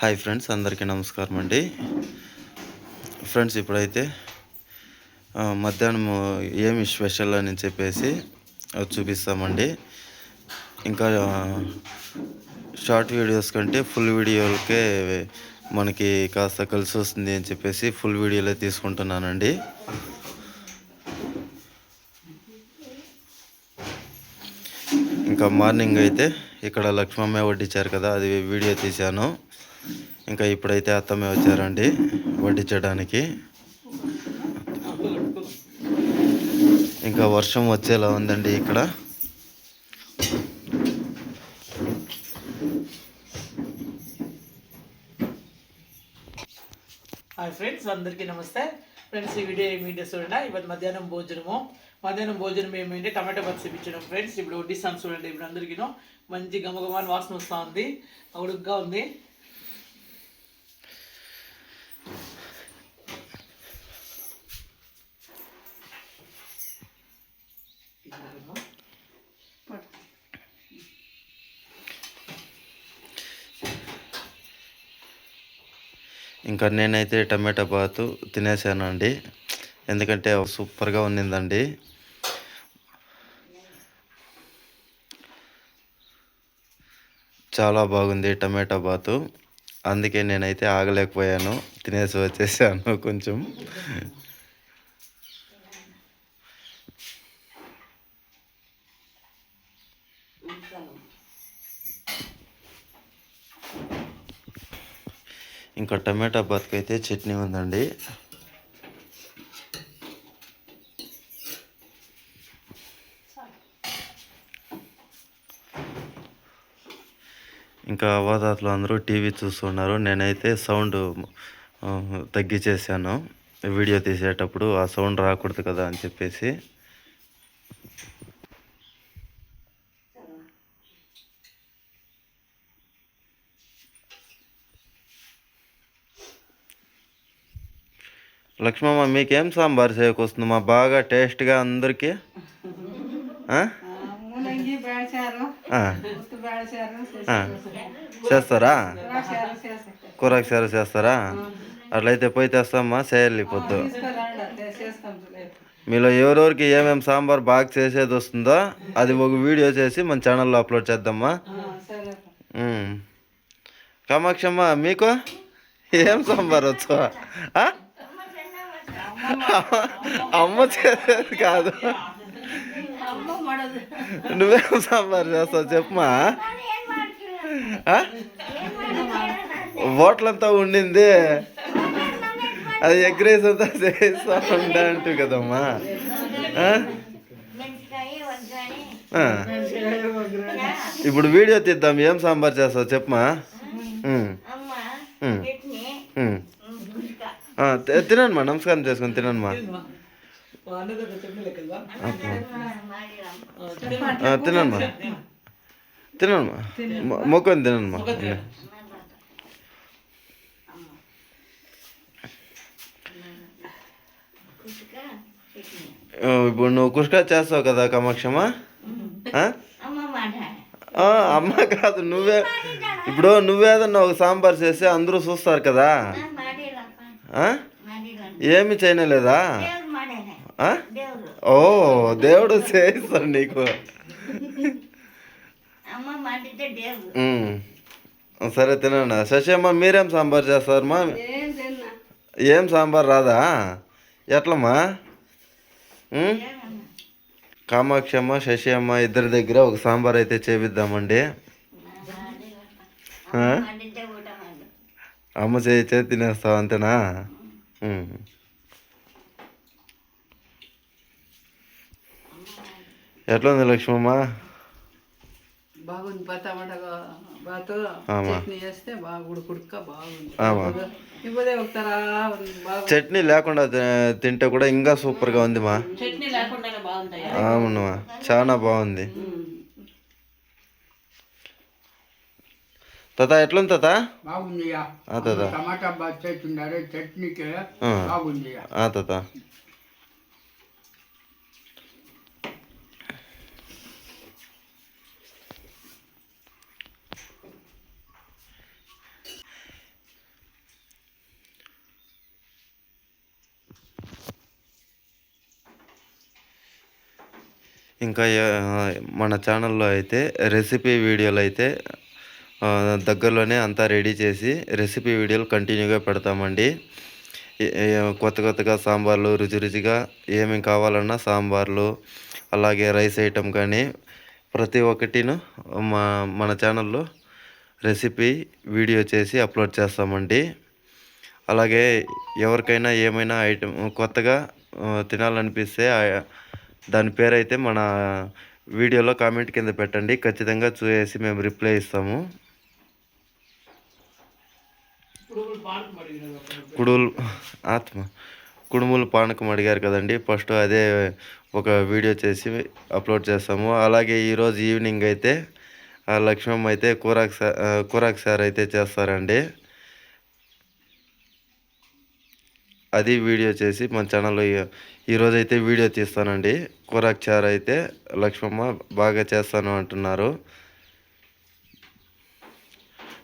Hi friends అందరికీ నమస్కారం అండి. ఫ్రెండ్స్ ఇప్పుడైతే మధ్యాహ్నం ఏమి స్పెషల్ అని చెప్పేసి అది చూపిస్తామండి. ఇంకా షార్ట్ వీడియోస్ కంటే ఫుల్ వీడియోలకే మనకి కాస్త కలిసి వస్తుంది అని చెప్పేసి ఫుల్ వీడియోలే తీసుకుంటున్నానండి. ఇంకా మార్నింగ్ అయితే ఇక్కడ లక్ష్మమ్మ వడ్డించారు కదా అది వీడియో తీశాను. ఇంకా ఇప్పుడైతే అత్తమ్మ వచ్చారండి వడ్డించడానికి. ఇంకా వర్షం వచ్చేలా ఉందండి ఇక్కడ. హాయ్ ఫ్రెండ్స్ అందరికీ నమస్తే. ఫ్రెండ్స్ ఈ వీడియో ఏమిటో చూడండి. ఇప్పుడు మధ్యాహ్నం భోజనము. మధ్యాహ్నం భోజనం ఏమిటి టమాటో బాక్స్ ఇప్పించడం ఫ్రెండ్స్. ఇప్పుడు వడ్డిస్తాను చూడండి ఇప్పుడు అందరికీ మంచి గమగమాని వాసన వస్తూ ఉంది. ఉడుగ్గా ఉంది. ఇంకా నేనైతే టమాటా బాతు తినేసానండి. ఎందుకంటే సూపర్గా ఉన్నిందండి చాలా బాగుంది టమాటా బాతు. అందుకే నేనైతే ఆగలేకపోయాను. తినేసి వచ్చేసాను కొంచెం. ఇంకా టమాటా బాత్కి అయితే చట్నీ ఉందండి. ఇంకా అవాదాతులు అందరూ టీవీ చూస్తున్నారు. నేనైతే సౌండ్ ఆ, తగ్గించేసాను వీడియో తీసేటప్పుడు ఆ సౌండ్ రాకూడదు కదా అని చెప్పేసి. లక్ష్మమ్మ మీకేం సాంబార్ చేయకొస్తుంది? మా బాగా టేస్ట్గా అందరికీ. చేస్తారా? కూరకు సారు చేస్తారా? అట్లయితే పోయి తెస్తామ్మా చేయాలి పొద్దు. మీలో ఎవరెవరికి ఏమేమి సాంబార్ బాగా చేసేది వస్తుందో అది ఒక వీడియో చేసి మన ఛానల్లో అప్లోడ్ చేద్దామా. కామాక్షమ్మ మీకు ఏం సాంబార్ వచ్చు? అమ్మ చేసేది కాదు. నువ్వేం సాంబార్ చేస్తావు చెప్పమా ఆ? హోటలంతా ఉండింది. అది ఎగ్ రైస్ అంతా చేస్తా ఉంటా అంటు కదమ్మా. ఇప్పుడు వీడియో తీద్దాం ఏం సాంబార్ చేస్తావు చెప్పమా తినండి నమస్కారం చేసుకొని తినండి మా తినండి మా తినండి మా మొక్కని తినండి మా ఇప్పుడు నువ్వు కుష్కా చేస్తావు కదా కామాక్షమా? అమ్మ కాదు నువ్వే. ఇప్పుడు నువ్వేదన్నా ఒక సాంబార్ చేస్తే అందరూ చూస్తారు కదా? ఏమి చేయలేదా ఆ? ఓ దేవుడు చేయిస్తాడు నీకు. అమ్మ. సరే తినండి. శశమ్మ మీరేం సాంబార్ చేస్తారమ్మా? ఏం తిన్నా? ఏం సాంబార్ రాదా? ఎట్లమ్మా? కామాక్షమ్మ శశి అమ్మ ఇద్దరి దగ్గర ఒక సాంబార్ అయితే చేపిద్దామండి. అమ్మ చేయి చేతి తినేస్తావు అంతేనా. ఎట్లా ఉంది లక్ష్మమ్మ? బాగుంది బాతు. చట్నీ చేస్తే బాగా ఉడుకుడుక బాగుంది. ఆమా. ఇప్పుడే ఒకతారా ఉంది బాగా చట్నీ లేకుండా తింటే కూడా ఇంకా సూపర్గా ఉంది మా చట్నీ లేకుండా బాగుంటాయి? చాలా బాగుంది. తాతా ఎట్లుంది తాత? బాగుందియా చట్నీకి బాగుంది ఇంకా మన ఛానల్లో అయితే రెసిపీ వీడియోలు అయితే దగ్గరలోనే అంతా రెడీ చేసి రెసిపీ వీడియోలు కంటిన్యూగా పెడతామండి. కొత్త కొత్తగా సాంబార్లు రుచి రుచిగా ఏమేమి కావాలన్నా సాంబార్లు అలాగే రైస్ ఐటెం కానీ ప్రతి ఒక్కటిను మా మన ఛానల్లో రెసిపీ వీడియో చేసి అప్లోడ్ చేస్తామండి. అలాగే ఎవరికైనా ఏమైనా ఐటెం కొత్తగా తినాలనిపిస్తే దాని పేరైతే మన వీడియోలో కామెంట్ కింద పెట్టండి. ఖచ్చితంగా చూసి మేము రిప్లై ఇస్తాము. కుడుములు ఆత్మ. కుడుములు పానకం అడిగారు కదండి. ఫస్ట్ అదే ఒక వీడియో చేసి అప్లోడ్ చేస్తాము. అలాగే ఈరోజు ఈవినింగ్ అయితే లక్ష్మమ్మ అయితే కూరాకు సార్ కూరాకు సార్ అయితే చేస్తారండి. అది వీడియో చేసి మన ఛానల్లో ఈ- ఈరోజు అయితే వీడియో తీస్తానండి. కూరాకు చారు అయితే లక్ష్మమ్మ బాగా చేస్తాను అంటున్నారు.